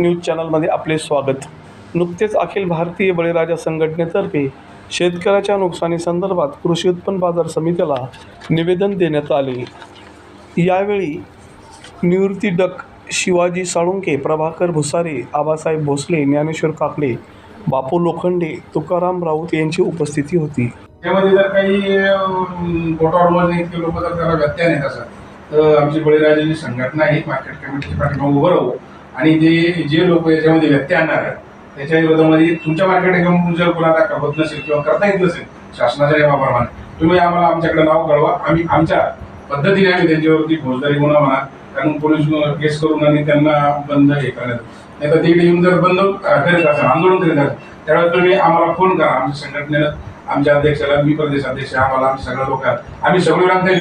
News चॅनलमध्ये आपले स्वागत. नुकतेच अखिल भारतीय बळीराजा संघटनेतर्फे शेतकऱ्याच्या नुकसानीसंदर्भात कृषी उत्पन्न बाजार समितीला निवेदन देण्यात आले. यावेळी निवृत्ती डक शिवाजी साळुंके प्रभाकर भुसारे आबासाहेब भोसले ज्ञानेश्वर काकडे बापू लोखंडे तुकाराम राऊत यांची उपस्थिती होती. त्यामध्ये जर काही लोक जर त्याला व्यत्यय तर आमची बळीराजाची संघटना ही मार्केट कमिटीच्या पाठीमागे उभं राहू. आणि ते जे लोक याच्यामध्ये व्यत्यय आणणार आहेत त्याच्या विरोधामध्ये तुमच्या मार्केट घेऊन जर कोणाला होत नसेल किंवा करता येत नसेल शासनाच्या नियमाप्रमाणे तुम्ही आम्हाला आमच्याकडे नाव कळवा. आम्ही आमच्या पद्धतीने आम्ही त्यांच्यावरती फौजदारी गुन्हा म्हणा कारण पोलीस केस करून आणि त्यांना बंद हे करण्यात नाही तर तिकडे येऊन जर बंद करीत असाल आंदोलन करीत असाल त्यावेळेस तुम्ही आम्हाला फोन करा. आमच्या संघटनेनं आमच्या अध्यक्षाला मी प्रदेश अध्यक्ष आम्हाला आमच्या सगळ्या लोकांना. आम्ही सगळे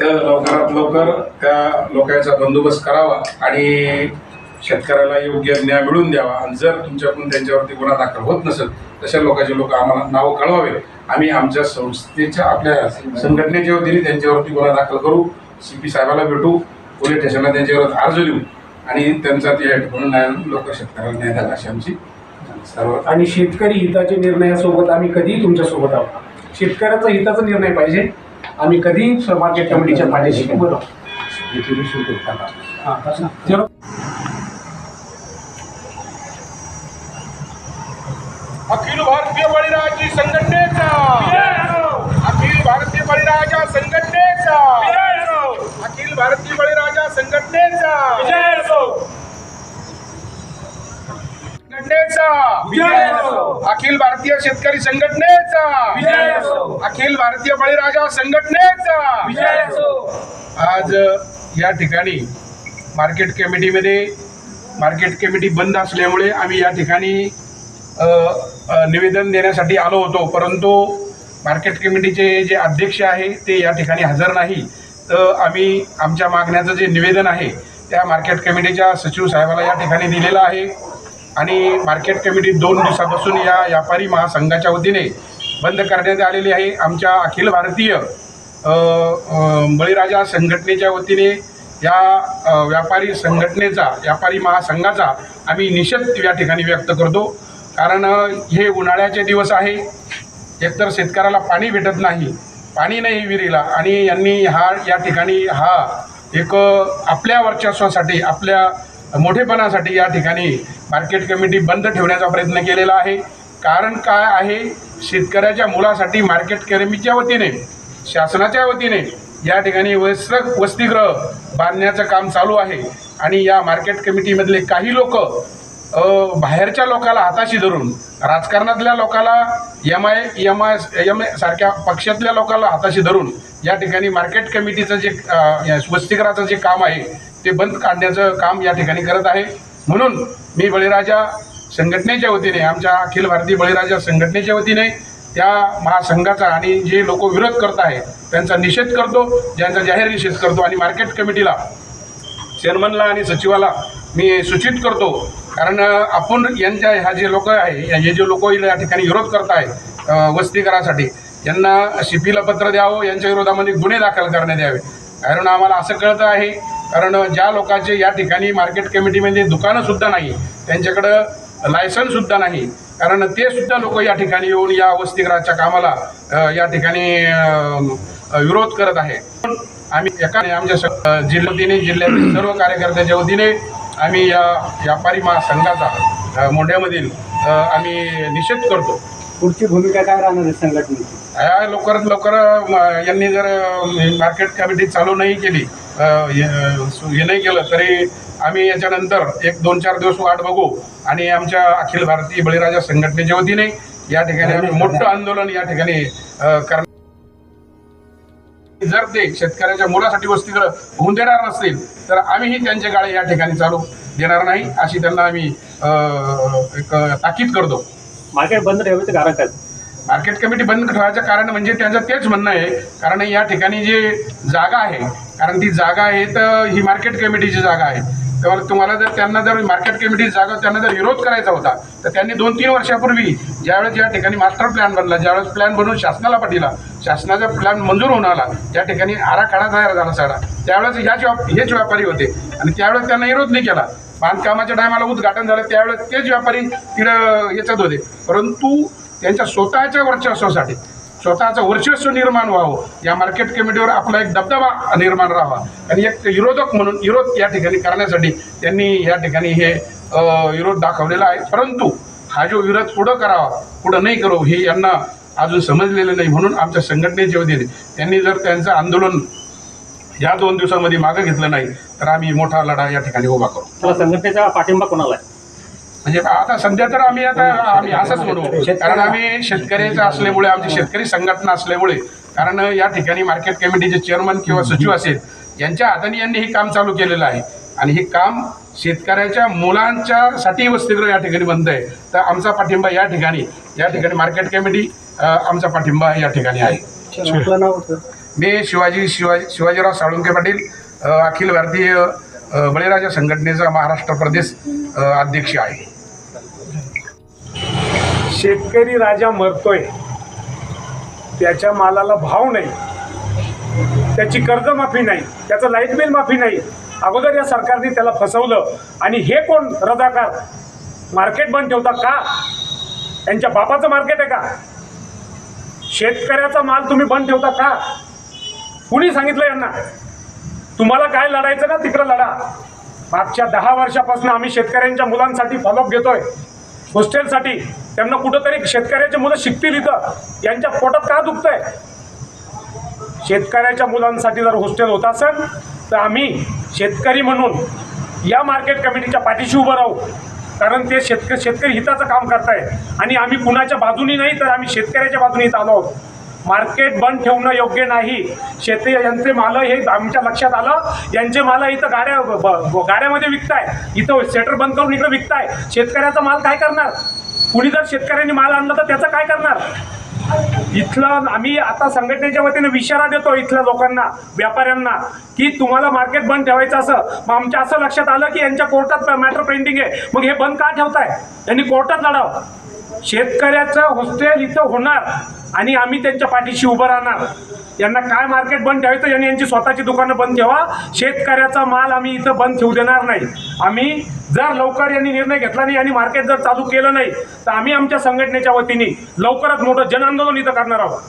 तर लवकरात लवकर त्या लोकांचा बंदोबस्त करावा आणि शेतकऱ्याला योग्य न्याय मिळवून द्यावा. आणि जर तुमच्याकडून त्यांच्यावरती गुन्हा दाखल होत नसेल तशा लोकांचे लोक आम्हाला नावं कळवावे. आम्ही आमच्या संस्थेच्या आपल्या संघटनेच्या वतीने त्यांच्यावरती गुन्हा दाखल करू. सी पी साहेबाला भेटू पोलीस स्टेशनला त्यांच्यावर अर्ज लिहू आणि त्यांचा ते म्हणून न्याय लोक शेतकऱ्याला न्याय द्यावा अशी आमची सर्व आणि शेतकरी हिताच्या निर्णयासोबत आम्ही कधीही तुमच्यासोबत आहोत. शेतकऱ्याचा हिताचा निर्णय पाहिजे. आम्ही कधीही स- मार्केट कमिटीच्या पाठीशी उभं राहू. हा, अखिल भारतीय बळीराजी संघटनेचा. अखिल भारतीय बळीराजा संघटनेचा. अखिल भारतीय बळीराजा संघटनेचा. अखिल भारतीय शेतकरी संघटनेचा. अखिल भारतीय बळीराजा संघटनेचा. आज या ठिकाणी मार्केट कमिटीमध्ये मार्केट कमिटी बंद असल्यामुळे आम्ही या ठिकाणी निवेदन देण्यासाठी आलो होतो. परंतु मार्केट कमिटीचे जे अध्यक्ष आहे ते या ठिकाणी हजर नाही. तर आम्ही आमच्या मागण्याचं जे निवेदन आहे त्या मार्केट कमिटीच्या सचिव साहेबाला या ठिकाणी दिलेलं आहे. आणि मार्केट कमिटी दोन दिवसापासून या व्यापारी महासंघाच्या वतीने बंद करण्यात आलेली आहे. आमच्या अखिल भारतीय बळीराजा संघटनेच्या वतीने या व्यापारी संघटनेचा व्यापारी महासंघाचा आम्ही निषेध या ठिकाणी व्यक्त करतो. कारण हे उन्हाळ्याचे दिवस आहे. एकतर शेतकऱ्याला पाणी भेटत नाही पाणी नाही विहिरीला आणि यांनी हा या ठिकाणी हा एक आपल्या वर्चस्वासाठी आपल्या मोठेपणासाठी या ठिकाणी मार्केट कमिटी बंद ठेवण्याचा प्रयत्न केलेला आहे. कारण काय आहे? शेतकऱ्याच्या मुलासाठी मार्केट कमिटीच्या वतीने शासनाच्या वतीने या ठिकाणी वस्त्र वसतिगृह बांधण्याचं काम चालू आहे. आणि या मार्केट कमिटीमधले काही लोक बाहेरच्या लोकाला हाताशी धरून राजकारणातल्या लोकाला M I M I M I सारख्या पक्षातल्या लोकाला हाताशी धरून या ठिकाणी मार्केट कमिटीचं जे अ, वसतिगृहाचं जे काम आहे ते बंद काढण्याचं काम या ठिकाणी करत आहे. म्हणून मी बळीराजा संघटनेच्या वतीने आमच्या अखिल भारतीय बळीराजा संघटनेच्या वतीने त्या महासंघाचा आणि जे लोक विरोध करत आहेत त्यांचा निषेध करतो ज्यांचा जाहीर निषेध करतो आणि मार्केट कमिटीला चेअरमनला आणि सचिवाला मी सूचित करतो. कारण आपण यांच्या ह्या जे लोक आहे हे जे लोक या ठिकाणी विरोध करत आहेत वस्तीकरासाठी यांना शिपीला पत्र द्यावं यांच्या विरोधामध्ये गुन्हे दाखल करण्यात यावे. कारण आम्हाला असं कळतं आहे कारण ज्या लोकांचे या ठिकाणी मार्केट कमिटीमध्ये दुकानंसुद्धा नाही त्यांच्याकडं लायसन्ससुद्धा नाही कारण ते सुद्धा लोक या ठिकाणी येऊन या वसतिगृहाच्या कामाला या ठिकाणी विरोध करत आहे. आम्ही एका आमच्या स- अ, जिल्हा वतीने जिल्ह्यातील सर्व कार्यकर्त्याच्या वतीने आम्ही या व्यापारी महासंघाचा मोंढ्यामधील आम्ही निषेध करतो. पुढची भूमिका काय राहणार आहे संघटनेची? या लवकरात लवकर यांनी जर मार्केट कमिटी चालू नाही केली हे नाही केलं तरी आम्ही याच्यानंतर एक दोन चार दिवस वाट बघू. आणि आमच्या अखिल भारतीय बळीराजा संघटनेच्या वतीने या ठिकाणी आम्ही मोठं आंदोलन या ठिकाणी करणार. जर ते शेतकऱ्याच्या मुलासाठी वसतिगृह होऊन देणार नसतील तर आम्हीही त्यांचे गाळे या ठिकाणी चालू देणार नाही अशी त्यांना आम्ही एक ताकीद करतो. मार्केट बंद ठेवायचं कारण काय? मार्केट कमिटी बंद ठेवायचं कारण म्हणजे त्यांचं तेच म्हणणं आहे. कारण या ठिकाणी जे जागा आहे कारण ती जागा आहे तर ही मार्केट कमिटीची जागा आहे. तर तुम्हाला जर त्यांना जर मार्केट कमिटी जागा त्यांना जर विरोध करायचा होता तर त्यांनी दोन तीन वर्षापूर्वी ज्यावेळेस या ठिकाणी मास्टर प्लॅन बनला ज्यावेळेस प्लॅन बनवून शासनाला पाठिला शासनाचा प्लॅन मंजूर होऊन आला त्या ठिकाणी आराखडा तयार झाला सगळा त्यावेळेस ह्याच व्याप हेच व्यापारी होते. आणि त्यावेळेस त्यांना विरोध नाही केला. बांधकामाच्या टायमाला उद्घाटन झालं त्यावेळेस तेच व्यापारी तिकडं याच्यात होते. परंतु त्यांच्या स्वतःच्या वर्चस्वासाठी स्वतःचं वर्चस्व निर्माण व्हावं. या मार्केट कमिटीवर आपला एक दबदबा निर्माण राहावा. आणि एक विरोधक म्हणून विरोध या ठिकाणी करण्यासाठी त्यांनी या ठिकाणी हे विरोध दाखवलेला आहे. परंतु हा जो विरोध पुढं करावा पुढं नाही करू हे यांना अजून समजलेलं नाही म्हणून आमच्या संघटनेचे होते त्यांनी जर त्यांचं आंदोलन या दोन दिवसामध्ये मागं घेतलं नाही तर आम्ही मोठा लढा या ठिकाणी उभा करू. संघटनेचा पाठिंबा कोणाला आहे? म्हणजे आता सध्या तर आम्ही आता आम्ही असंच म्हणू कारण आम्ही शेतकऱ्याचं असल्यामुळे आमची शेतकरी संघटना असल्यामुळे कारण या ठिकाणी मार्केट कमिटीचे चेअरमन किंवा सचिव असेल यांच्या हाताने यांनी हे काम चालू केलेलं आहे. आणि हे काम शेतकऱ्याच्या मुलांच्या साठी वसतिगृह या ठिकाणी बंद आहे. तर आमचा पाठिंबा या ठिकाणी या ठिकाणी मार्केट कमिटी आमचा पाठिंबा या ठिकाणी आहे. मी शिवाजी शिवाजी शिवाजीराव साळुंके पाटील अखिल भारतीय बळीराजा संघटनेचा महाराष्ट्र प्रदेश अध्यक्ष आहे. शेतकरी राजा मरतोय त्याच्या मालाला भाव नाही त्याची कर्जमाफी नाही त्याचं लाइट बिल माफी नाही. अगोदर या सरकारने त्याला फसवलं आणि हे कोण रजाकार? मार्केट बंद ठेवता का? त्यांच्या बापाचं मार्केट आहे का? शेतकऱ्याचा माल तुम्ही बंद ठेवता का? कुणी सांगितलं यांना? तुम्हाला काय लढायचं ना तिकडं लढा. मागच्या दहा वर्षापासून आम्ही शेतकऱ्यांच्या मुलांसाठी फॉलोअप घेतोय. हॉस्टेलसाठी त्यांना कुठंतरी शेतकऱ्याचे मुलं शिकतील इथं. यांच्या पोटात का दुखतंय? शेतकऱ्याच्या मुलांसाठी जर हॉस्टेल होत असेल तर आम्ही शेतकरी म्हणून या मार्केट कमिटीच्या पाठीशी उभं राहू. कारण ते शेतक शेतकरी हिताचं काम करताय आणि आम्ही कुणाच्या बाजूनी नाही तर आम्ही शेतकऱ्याच्या बाजूने इथं आलो आहोत. मार्केट बंद ठेवणं योग्य नाही. शेती यांचे माल हे आमच्या लक्षात आलं. यांचे माल इथं गाड्या ब- गाड्यामध्ये विकताय. इथं सेटर बंद करून इकडे विकताय. शेतकऱ्याचा माल काय करणार? कुणी जर शेतकऱ्यांनी माल आणला तर त्याचं काय करणार? इथलं आम्ही आता संघटनेच्या वतीने विचारा देतो इथल्या लोकांना व्यापाऱ्यांना की तुम्हाला मार्केट बंद ठेवायचं असं. मग आमच्या असं लक्षात आलं की यांच्या कोर्टात मॅटर पेंडिंग आहे. मग हे बंद का ठेवताय? यांनी कोर्टात लढावं. शेतकऱ्याचं हॉस्टेल इथं होणार. आणि आम्ही त्यांच्या पाठीशी उभं राहणार. यांना काय मार्केट बंद ठेवायचं यांनी यांची स्वतःची दुकानं बंद ठेवा. शेतकऱ्याचा माल आम्ही इथं बंद ठेवू देणार नाही. आम्ही जर लवकर यांनी निर्णय घेतला नाही आणि मार्केट जर चालू केलं नाही तर आम्ही आमच्या संघटनेच्या वतीने लवकरच मोठं जनआंदोलन इथं करणार आहोत.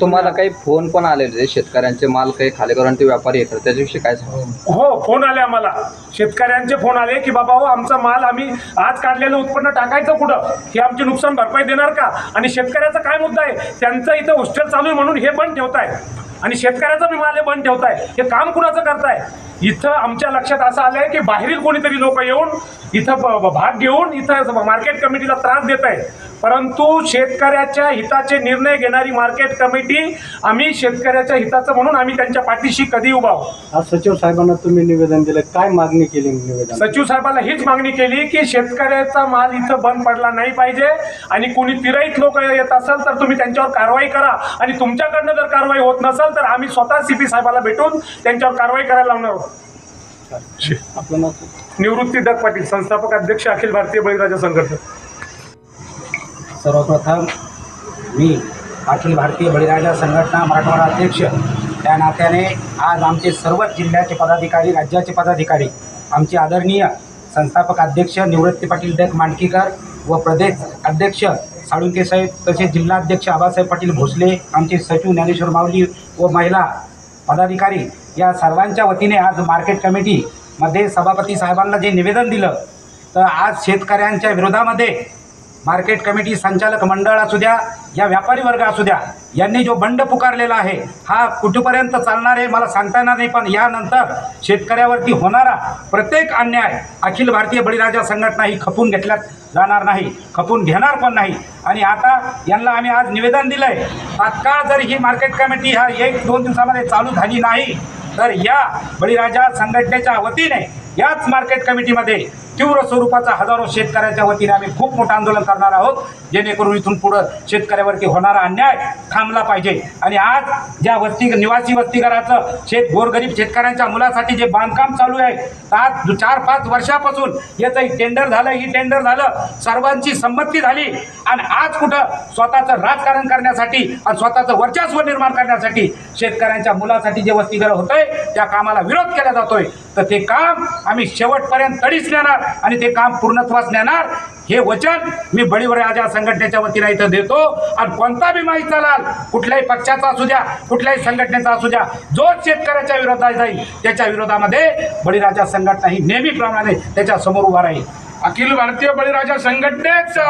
तुम्हाला काही फोन पण आलेले शेतकऱ्यांचे माल काही खाली करून ते व्यापारी येतात त्याच्याविषयी काय सांगू हो फोन आले आम्हाला. शेतकऱ्यांचे फोन आले की बाबा हो आमचा माल आम्ही आज काढलेलं उत्पन्न टाकायचं कुठं? हे आमची नुकसान भरपाई देणार का? आणि शेतकऱ्याचा काय मुद्दा आहे? त्यांचं इथं हॉस्टेल चालू आहे म्हणून हे बंद ठेवताय आणि शेतकऱ्याचा बी माल हे बंद ठेवताय. हे काम कुणाचं करताय? इथं आमच्या लक्षात असं आलंय की बाहेरील कोणीतरी लोक येऊन इथं भाग घेऊन इथं मार्केट कमिटीला त्रास देत आहे परंतु शेतकऱ्याच्या हिताचे निर्णय घेणारी मार्केट कमिटी आम्ही शेतकऱ्याच्या हिताचं म्हणून आम्ही त्यांच्या पाठीशी कधी उभा आज सचिव साहेबांना तुम्ही निवेदन दिलं. काय मागणी केली निवेदन सचिव साहेबांना हीच मागणी केली की शेतकऱ्याचा माल इथं बंद पडला नाही पाहिजे आणि कुणी तिरईत लोक येत असेल तर तुम्ही त्यांच्यावर कारवाई करा आणि तुमच्याकडनं जर कारवाई होत नसेल तर आम्ही स्वतः सी पी साहेबाला भेटून त्यांच्यावर कारवाई करायला लावणार आहोत. आपलं नाव निवृत्ती दत्त पाटील संस्थापक अध्यक्ष अखिल भारतीय बळीराजा संघटना सर्वप्रथम मी अखिल भारतीय बळीराजा संघटना मराठवाडा अध्यक्ष. त्या नात्याने आज आमचे सर्वच जिल्ह्याचे पदाधिकारी राज्याचे पदाधिकारी आमचे आदरणीय संस्थापक अध्यक्ष निवृत्ती पाटील डक मांडकीकर व प्रदेश अध्यक्ष साळुंके साहेब तसेच जिल्हाध्यक्ष आबासाहेब पाटील भोसले आमचे सचिव ज्ञानेश्वर माऊली व महिला पदाधिकारी या सर्वांच्या वतीने आज मार्केट कमिटीमध्ये सभापती साहेबांना जे निवेदन दिलं तर आज शेतकऱ्यांच्या विरोधामध्ये मार्केट कमिटी संचालक मंडळ असू द्या या व्यापारी वर्ग असू द्या यांनी जो बंड पुकारलेला आहे हा कुठपर्यंत चालणार आहे मला सांगता येणार नाही पण यानंतर शेतकऱ्यावरती होणारा प्रत्येक अन्याय अखिल भारतीय बळीराजा संघटना ही खपून घेतल्या जाणार नाही खपून घेणार पण नाही. आणि आता यांना आम्ही आज निवेदन दिलं आहे तात्काळ जर ही मार्केट कमिटी हा एक दोन दिवसामध्ये चालू झाली नाही तर या बळीराजा संघटनेच्या वतीने याच मार्केट कमिटीमध्ये तीव्र स्वरूपाचा हजारो शेतकऱ्याच्या वतीने आम्ही खूप मोठं आंदोलन करणार आहोत. जेणेकरून इथून पुढं शेतकऱ्यावरती होणारा अन्याय थांबला पाहिजे. आणि आज ज्या वस्ती निवासी वस्तीगराचं शेत गोरगरीब शेतकऱ्यांच्या मुलासाठी जे बांधकाम चालू आहे आज चार पाच वर्षापासून याचं टेंडर झालं ही टेंडर झालं सर्वांची संमती झाली. आणि आज कुठं स्वतःचं राजकारण करण्यासाठी आणि स्वतःचं वर्चस्व निर्माण करण्यासाठी शेतकऱ्यांच्या मुलासाठी जे वस्तीगृह होतंय त्या कामाला विरोध केला जातोय. तर ते काम आम्ही शेवटपर्यंत तडीच नेणार. आणि ते काम पूर्णत्वास नेणार हे वचन मी बळीवर राजा संघटनेच्या वतीनं इथं देतो. आणि कोणता बी माहीत चालाल कुठल्याही पक्षाचा असू द्या कुठल्याही संघटनेचा असू द्या जो शेतकऱ्याच्या विरोधात जाईल त्याच्या विरोधामध्ये बळीराजा संघटना ही नेहमीप्रमाणे त्याच्यासमोर उभा राहील. अखिल भारतीय बळीराजा संघटनेचा!